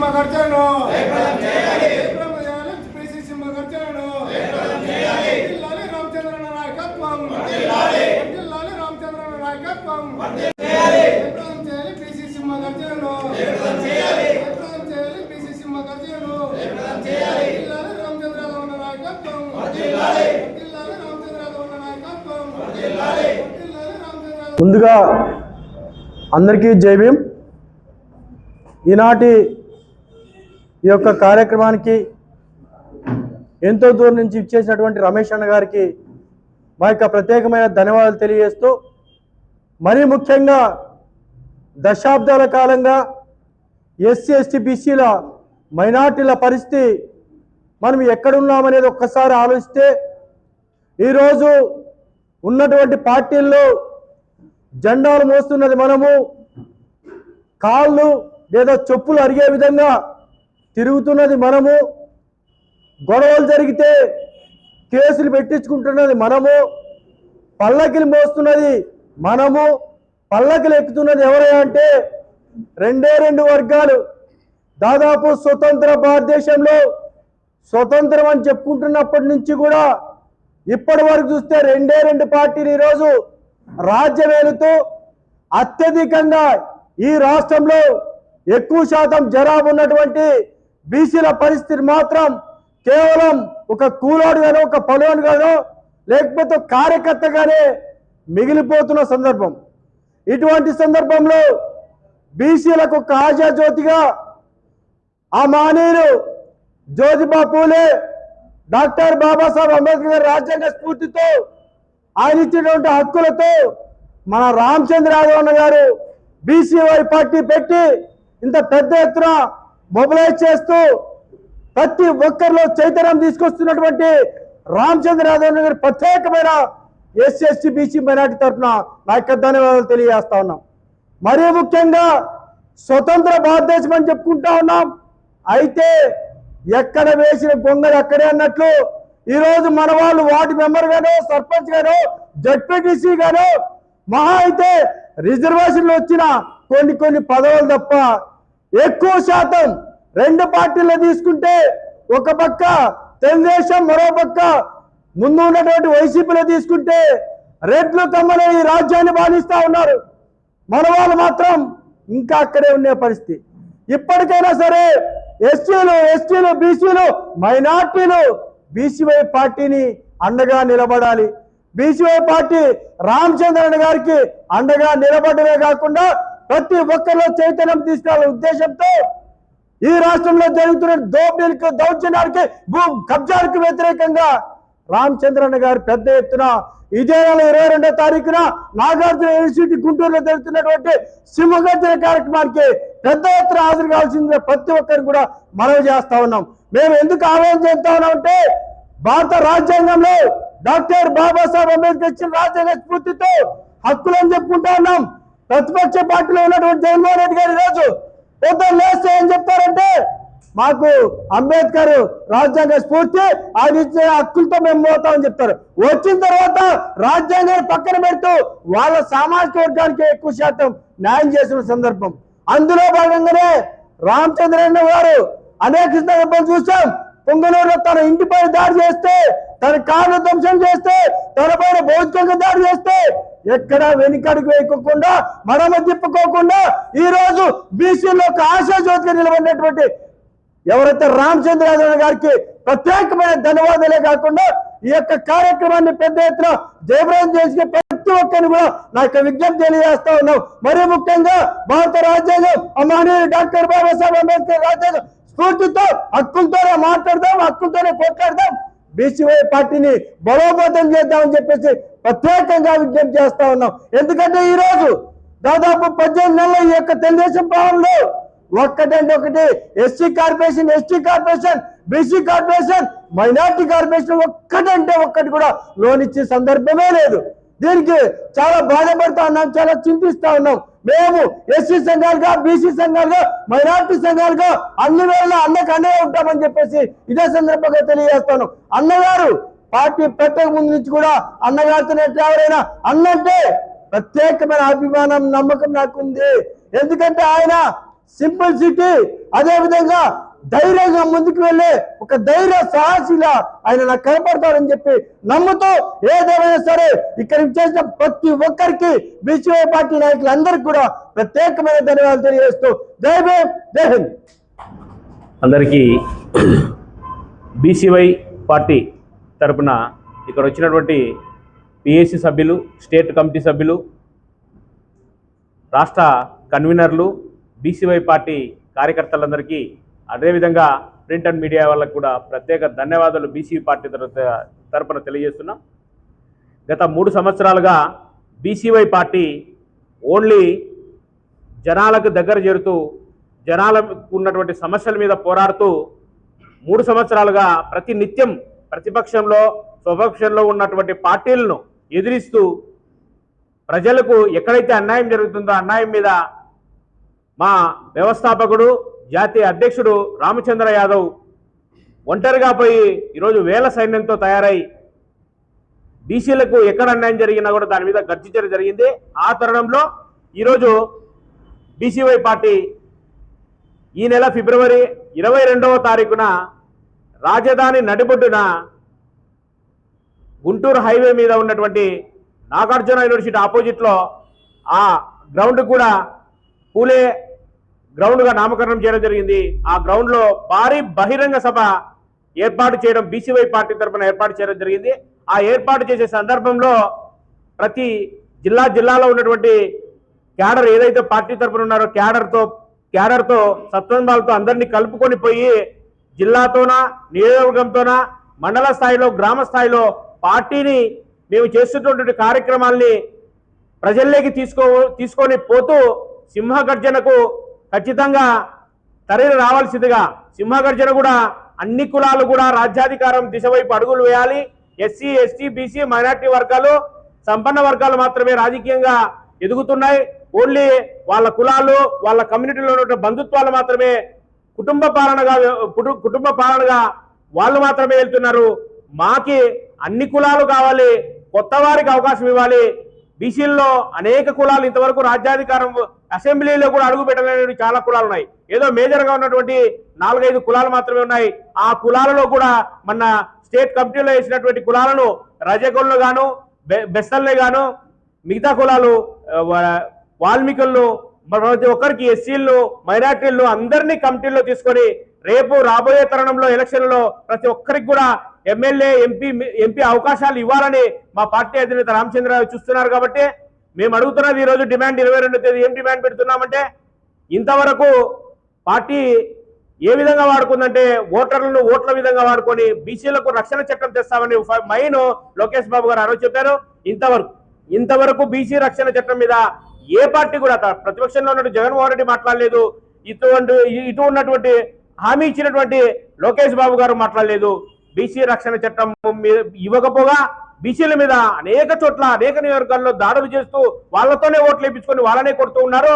రామచంద్రన నాయకత్వం. రామచంద్రన నాయకత్వం. చేయాలి చేయాలి ఉన్న నాయకత్వం. ఉన్న నాయకత్వం. జిల్లాలి రామచంద్ర ముందుగా అందరికీ జై భీమ్. ఈనాటి ఈ యొక్క కార్యక్రమానికి ఎంతో దూరం నుంచి ఇచ్చేసినటువంటి రమేష్ అన్న గారికి మా యొక్క ప్రత్యేకమైన ధన్యవాదాలు తెలియజేస్తూ మరీ ముఖ్యంగా దశాబ్దాల కాలంగా ఎస్సీ ఎస్టీ బీసీల మైనార్టీల పరిస్థితి మనం ఎక్కడున్నామనేది ఒక్కసారి ఆలోచిస్తే ఈరోజు ఉన్నటువంటి పార్టీల్లో జెండాలు మోస్తున్నది మనము కాళ్ళు లేదా చెప్పులు అరిగే విధంగా తిరుగుతున్నది మనము. గొడవలు జరిగితే కేసులు పెట్టించుకుంటున్నది మనము. పల్లకిలు మోస్తున్నది మనము. పల్లకిలు ఎక్కుతున్నది ఎవరయ్యా అంటే రెండే రెండు వర్గాలు. దాదాపు స్వతంత్ర భారతదేశంలో స్వతంత్రం అని చెప్పుకుంటున్నప్పటి నుంచి కూడా ఇప్పటి వరకు చూస్తే రెండే రెండు పార్టీలు ఈరోజు రాజ్యమేలుతూ అత్యధికంగా ఈ రాష్ట్రంలో ఎక్కువ శాతం జనాభా ఉన్నటువంటి బీసీల పరిస్థితి మాత్రం కేవలం ఒక కూలోడు కూలోడుగానో ఒక పలువనుగానో లేకపోతే కార్యకర్తగానే మిగిలిపోతున్న సందర్భం. ఇటువంటి సందర్భంలో బీసీలకు ఒక ఆశాజ్యోతిగా ఆ మానీయులు జ్యోతిబా పూలే డాక్టర్ బాబాసాహెబ్ అంబేద్కర్ గారి రాజ్యాంగ స్ఫూర్తితో ఆయన ఇచ్చినటువంటి హక్కులతో మన రామచంద్ర యాదవ్ గారు బీసీవై పార్టీ పెట్టి ఇంత పెద్ద ఎత్తున మొబిలైజ్ చేస్తూ ప్రతి ఒక్కరిలో చైతన్యం తీసుకొస్తున్నటువంటి రామచంద్ర యాదవ్ గారి ప్రత్యేకమైన ఎస్సీ ఎస్టీ బీసీ మైనార్టీ తరఫున నా యొక్క ధన్యవాదాలు తెలియజేస్తా ఉన్నాం. మరీ ముఖ్యంగా స్వతంత్ర భారతదేశం అని చెప్పుకుంటా ఉన్నాం. అయితే ఎక్కడ వేసిన గొంగలు అక్కడే అన్నట్లు ఈరోజు మన వాళ్ళు వార్డు మెంబర్ గాను సర్పంచ్ గాను జడ్పీటీసీ గాను మహా అయితే రిజర్వేషన్లు వచ్చిన కొన్ని కొన్ని పదవులు తప్ప ఎక్కువ శాతం రెండు పార్టీలు తీసుకుంటే ఒక పక్క తెలుగుదేశం మరో పక్క ముందు ఉన్నటువంటి వైసీపీలో తీసుకుంటే రెడ్లు కమ్మలే ఈ రాజ్యాన్ని పాలిస్తా ఉన్నారు. మన వాళ్ళు మాత్రం ఇంకా అక్కడే ఉండే పరిస్థితి. ఇప్పటికైనా సరే ఎస్టీలు ఎస్టీలు బీసీలు మైనార్టీలు బీసీవై పార్టీని అండగా నిలబడాలి. బీసీవై పార్టీ రామచంద్రన్ గారికి అండగా నిలబడమే కాకుండా ప్రతి ఒక్కరిలో చైతన్యం తీసుకురావాలనే ఉద్దేశంతో ఈ రాష్ట్రంలో జరుగుతున్న దోపిడీలకు దౌర్జన్యానికి భూ కబ్జాలకు వ్యతిరేకంగా రామచంద్రన్న గారు పెద్ద ఎత్తున ఇదే నెల ఇరవై రెండో తారీఖున నాగార్జున యూనివర్సిటీ గుంటూరులో జరుగుతున్నటువంటి సింహగర్జన కార్యక్రమానికి పెద్ద ఎత్తున హాజరు కావాల్సిందిగా ప్రతి ఒక్కరిని కూడా మనవి చేస్తా ఉన్నాం. మేము ఎందుకు ఆహ్వానం చేస్తా ఉన్నామంటే భారత రాజ్యాంగంలో డాక్టర్ బాబాసాహెబ్ అంబేద్కర్ ఇచ్చిన రాజ్యాంగ స్ఫూర్తితో హక్కులని చెప్పుకుంటా ఉన్నాం. ప్రతిపక్ష పార్టీలో ఉన్నటువంటి జగన్మోహన్ రెడ్డి గారు ఈరోజు పొద్దున్న లేస్తే ఏం చెప్తారంటే మాకు అంబేద్కర్ రాజ్యాంగ స్ఫూర్తి ఆయన ఇచ్చే హక్కులతో మేము పోతామని చెప్తారు. వచ్చిన తర్వాత రాజ్యాంగాన్ని పక్కన పెడుతూ వాళ్ళ సామాజిక వర్గానికి ఎక్కువ శాతం న్యాయం చేసిన సందర్భం. అందులో భాగంగానే రామచంద్రన్న గారు అనేక సందర్భాలు చూస్తాం పొంగనూరులో తన ఇంటిపై దాడి చేస్తే తన కార్లు ధ్వంసం చేస్తే తన పైన భౌతికంగా దాడి చేస్తే ఎక్కడ వెనుకడుగు వేయకోకుండా మడమ తిప్పుకోకుండా ఈ రోజు బీసీలో ఒక ఆశాజ్యోతిగా నిలబడినటువంటి ఎవరైతే రామచంద్ర యాదవ్ గారికి ప్రత్యేకమైన ధన్యవాదాలే కాకుండా ఈ యొక్క కార్యక్రమాన్ని పెద్ద ఎత్తున జయప్రదం చేసిన ప్రతి ఒక్కరిని కూడా నా యొక్క విజ్ఞప్తి తెలియజేస్తా ఉన్నాం. మరీ ముఖ్యంగా భారత రాజ్యాంగం అమ్మాని డాక్టర్ బాబాసాహెబ్ అంబేద్కర్ రాజ్యాంగం స్ఫూర్తితో హక్కులతోనే మాట్లాడదాం హక్కులతోనే కొట్లాడదాం బీసీవై పార్టీని బలోపేతం చేద్దామని చెప్పేసి ప్రత్యేకంగా విజ్ఞప్తి చేస్తా ఉన్నాం. ఎందుకంటే ఈరోజు దాదాపు పద్దెనిమిది నెలల ఈ యొక్క తెలుగుదేశం పాలనలో ఒక్కటంటే ఒకటి SC corporation ST corporation BC corporation minority corporation ఒక్కటంటే ఒక్కటి కూడా లోన్ ఇచ్చే సందర్భమే లేదు. దీనికి చాలా బాధపడతా ఉన్నాం చాలా చింతిస్తా ఉన్నాం. మేము ఎస్సీ సంఘాలుగా బీసీ సంఘాలుగా మైనార్టీ సంఘాలుగా అన్ని వేళ అన్నకు అన్నే ఉంటామని చెప్పేసి ఇదే సందర్భంగా తెలియజేస్తాను అన్నగారు పార్టీ పెట్టక ముందు నుంచి కూడా అన్నగారితో ఎవరైనా అన్నంటే ప్రత్యేకమైన అభిమానం నమ్మకం నాకు ఉంది ఎందుకంటే ఆయన సింపుల్ సిటీ అదే విధంగా ధైర్యంగా ముందుకు వెళ్ళే ఒక ధైర్య సాహసిలా ఆయన నాకు కనపడతాడని చెప్పి నమ్ముతూ ఏదేమైనా సరే ఇక్కడ చేసిన ప్రతి ఒక్కరికి బీసీఐ పార్టీ నాయకులందరికీ కూడా ప్రత్యేకమైన ధన్యవాదాలు తెలియజేస్తూ జై భీమ్ జై హింద్. అందరికీ బీసీవై పార్టీ తరపున ఇక్కడ వచ్చినటువంటి పిఏసి సభ్యులు స్టేట్ కమిటీ సభ్యులు రాష్ట్ర కన్వీనర్లు బీసీవై పార్టీ కార్యకర్తలందరికీ అదేవిధంగా ప్రింట్ అండ్ మీడియా వాళ్ళకు కూడా ప్రత్యేక ధన్యవాదాలు బీసీ పార్టీ తరపున తెలియజేస్తున్నాం. గత మూడు సంవత్సరాలుగా బీసీవై పార్టీ ఓన్లీ జనాలకు దగ్గర చేరుతూ జనాలకు ఉన్నటువంటి సమస్యల మీద పోరాడుతూ మూడు సంవత్సరాలుగా ప్రతి నిత్యం ప్రతిపక్షంలో స్వపక్షంలో ఉన్నటువంటి పార్టీలను ఎదిరిస్తూ ప్రజలకు ఎక్కడైతే అన్యాయం జరుగుతుందో అన్యాయం మీద మా వ్యవస్థాపకుడు జాతీయ అధ్యక్షుడు రామచంద్ర యాదవ్ ఒంటరిగా పోయి ఈరోజు వేల సైన్యంతో తయారై బీసీలకు ఎక్కడ అన్యాయం జరిగినా కూడా దాని మీద గర్జించడం జరిగింది. ఆ తరుణంలో ఈరోజు బీసీవై పార్టీ ఈ నెల ఫిబ్రవరి ఇరవై రెండవ తారీఖున రాజధాని నడిబొడ్డున గుంటూరు హైవే మీద ఉన్నటువంటి నాగార్జున యూనివర్సిటీ ఆపోజిట్లో ఆ గ్రౌండ్ కూడా పూలే గ్రౌండ్గా నామకరణం చేయడం జరిగింది. ఆ గ్రౌండ్లో భారీ బహిరంగ సభ ఏర్పాటు చేయడం బీసీవై పార్టీ తరఫున ఏర్పాటు చేయడం జరిగింది. ఆ ఏర్పాటు చేసే సందర్భంలో ప్రతి జిల్లా జిల్లాలో ఉన్నటువంటి క్యాడర్ ఏదైతే పార్టీ తరఫున ఉన్నారో క్యాడర్తో క్యాడర్తో సత్వంబాలతో అందరినీ కలుపుకొని పోయి జిల్లాతోన నియోజకవర్గంతోన మండల స్థాయిలో గ్రామ స్థాయిలో పార్టీని మేము చేస్తున్నటువంటి కార్యక్రమాల్ని ప్రజల్లోకి తీసుకో తీసుకొని పోతూ సింహగర్జనకు ఖచ్చితంగా తరలి రావాల్సిందిగా సింహగర్జన కూడా అన్ని కులాలు కూడా రాజ్యాధికారం దిశ వైపు అడుగులు వేయాలి. ఎస్సీ ఎస్టీ బీసీ మైనార్టీ వర్గాలు సంపన్న వర్గాలు మాత్రమే రాజకీయంగా ఎదుగుతున్నాయి. ఓన్లీ వాళ్ళ కులాలు వాళ్ళ కమ్యూనిటీలో ఉన్న బంధుత్వాలు మాత్రమే కుటుంబ పాలనగా కుటుంబ పాలనగా వాళ్ళు మాత్రమే వెళ్తున్నారు. మాకి అన్ని కులాలు కావాలి కొత్త వారికి అవకాశం ఇవ్వాలి. బీసీల్లో అనేక కులాలు ఇంతవరకు రాజ్యాధికారం అసెంబ్లీలో కూడా అడుగు పెట్టలేని చాలా కులాలు ఉన్నాయి. ఏదో మేజర్గా ఉన్నటువంటి నాలుగైదు కులాలు మాత్రమే ఉన్నాయి. ఆ కులాలలో కూడా మన స్టేట్ కమిటీలో వేసినటువంటి కులాలను రజకులను గాను బె- బెస్తల్ని గాను మిగతా కులాలు వాల్మీకులను ప్రతి ఒక్కరికి ఎస్సీలు మైనార్టీలు అందరినీ కమిటీల్లో తీసుకొని రేపు రాబోయే తరుణంలో ఎలక్షన్లో ప్రతి ఒక్కరికి కూడా ఎమ్మెల్యే ఎంపీ ఎంపీ అవకాశాలు ఇవ్వాలని మా పార్టీ అధినేత రామచంద్రరావు చూస్తున్నారు కాబట్టి మేము అడుగుతున్నది ఈరోజు డిమాండ్ ఇరవై రెండు తేదీ ఏం డిమాండ్ పెడుతున్నామంటే ఇంతవరకు పార్టీ ఏ విధంగా వాడుకుందంటే ఓటర్లను ఓట్ల విధంగా వాడుకొని బీసీలకు రక్షణ చట్టం తెస్తామని మైన్ లోకేష్ బాబు గారు ఆ చెప్పారు. ఇంతవరకు ఇంతవరకు బీసీ రక్షణ చట్టం మీద ఏ పార్టీ కూడా ప్రతిపక్షంలో ఉన్నటువంటి జగన్మోహన్ రెడ్డి మాట్లాడలేదు ఇటువంటి ఇటు ఉన్నటువంటి హామీ ఇచ్చినటువంటి లోకేష్ బాబు గారు మాట్లాడలేదు. బీసీ రక్షణ చట్టం మీద ఇవ్వకపోగా బీసీల మీద అనేక చోట్ల అనేక నియోజకవర్గాల్లో దాడులు చేస్తూ వాళ్ళతోనే ఓట్లు వేయించుకొని వాళ్ళనే కొడుతూ ఉన్నారు.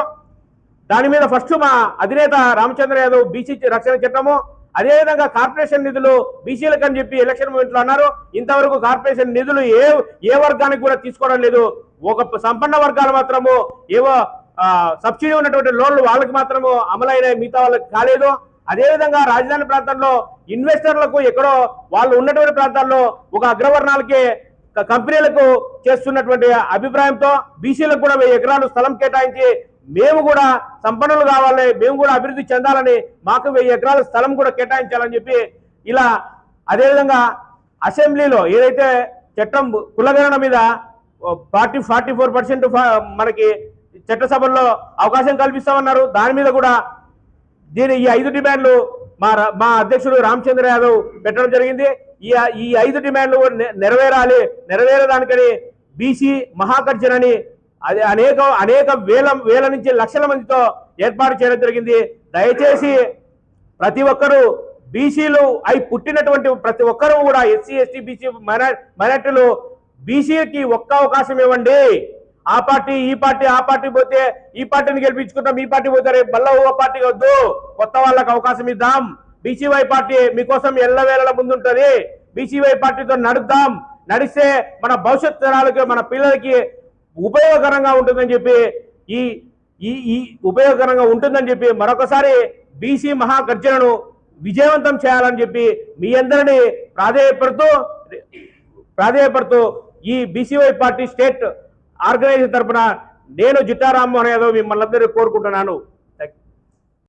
దాని మీద ఫస్ట్ మా అధినేత రామచంద్ర యాదవ్ బీసీ రక్షణ చట్టము అదేవిధంగా కార్పొరేషన్ నిధులు బీసీలకు అని చెప్పి ఎలక్షన్ మూమెంట్లో అన్నారు. ఇంతవరకు కార్పొరేషన్ నిధులు ఏ ఏ వర్గానికి కూడా తీసుకోవడం లేదు. ఒక సంపన్న వర్గాలు మాత్రము ఏవో సబ్సిడీ ఉన్నటువంటి లోన్లు వాళ్ళకి మాత్రము అమలైనాయి మిగతా వాళ్ళకి కాలేదు. అదేవిధంగా రాజధాని ప్రాంతంలో ఇన్వెస్టర్లకు ఎక్కడో వాళ్ళు ఉన్నటువంటి ప్రాంతాల్లో ఒక అగ్రవర్ణాలకి కంపెనీలకు చేస్తున్నటువంటి అభిప్రాయంతో బీసీలకు కూడా వెయ్యి ఎకరాలు స్థలం కేటాయించి మేము కూడా సంపన్నులు కావాలి మేము కూడా అభివృద్ధి చెందాలని మాకు వెయ్యి ఎకరాల స్థలం కూడా కేటాయించాలని చెప్పి ఇలా అదేవిధంగా అసెంబ్లీలో ఏదైతే చట్టం కులగణన మీద ఫార్టీ ఫార్టీ ఫోర్ పర్సెంట్ మనకి చట్టసభల్లో అవకాశం కల్పిస్తామన్నారు. దాని మీద కూడా దీని ఈ ఐదు డిమాండ్లు మా మా అధ్యక్షుడు రామచంద్ర యాదవ్ పెట్టడం జరిగింది. ఈ ఈ ఐదు డిమాండ్లు నెరవేరాలి నెరవేరడానికని బీసీ మహాగర్జనని అది అనేక అనేక వేల వేల నుంచి లక్షల మందితో ఏర్పాటు చేయడం జరిగింది. దయచేసి ప్రతి ఒక్కరూ బీసీలు అయి పుట్టినటువంటి ప్రతి ఒక్కరూ కూడా ఎస్సీ ఎస్టీ బీసీ మైనార్టీలు బీసీకి ఒక్క అవకాశం ఇవ్వండి. ఆ పార్టీ ఈ పార్టీ ఆ పార్టీ పోతే ఈ పార్టీని గెలిపించుకుంటాం ఈ పార్టీ పోతే రేపు మళ్ళా ఓ పార్టీ వద్దు. కొత్త వాళ్ళకి అవకాశం ఇద్దాం. బీసీవై పార్టీ మీకోసం ఎల్లవేళల ముందుంటది. బీసీవై పార్టీతో నడుద్దాం. నడిస్తే మన భవిష్యత్ తరాలకి మన పిల్లలకి ఉపయోగకరంగా ఉంటుందని చెప్పి ఈ ఈ ఈ ఉపయోగకరంగా ఉంటుందని చెప్పి మరొకసారి బీసీ మహాగర్జనను విజయవంతం చేయాలని చెప్పి మీ అందరినీ ప్రాధేయపడుతూ ప్రాధేయపడుతూ ఈ బీసీవై పార్టీ స్టేట్ ఆర్గనైజేషన్ తరపున నేను జిట్టా రామ్మోహన్ యాదవ్ మిమ్మల్ని అందరూ కోరుకుంటున్నాను.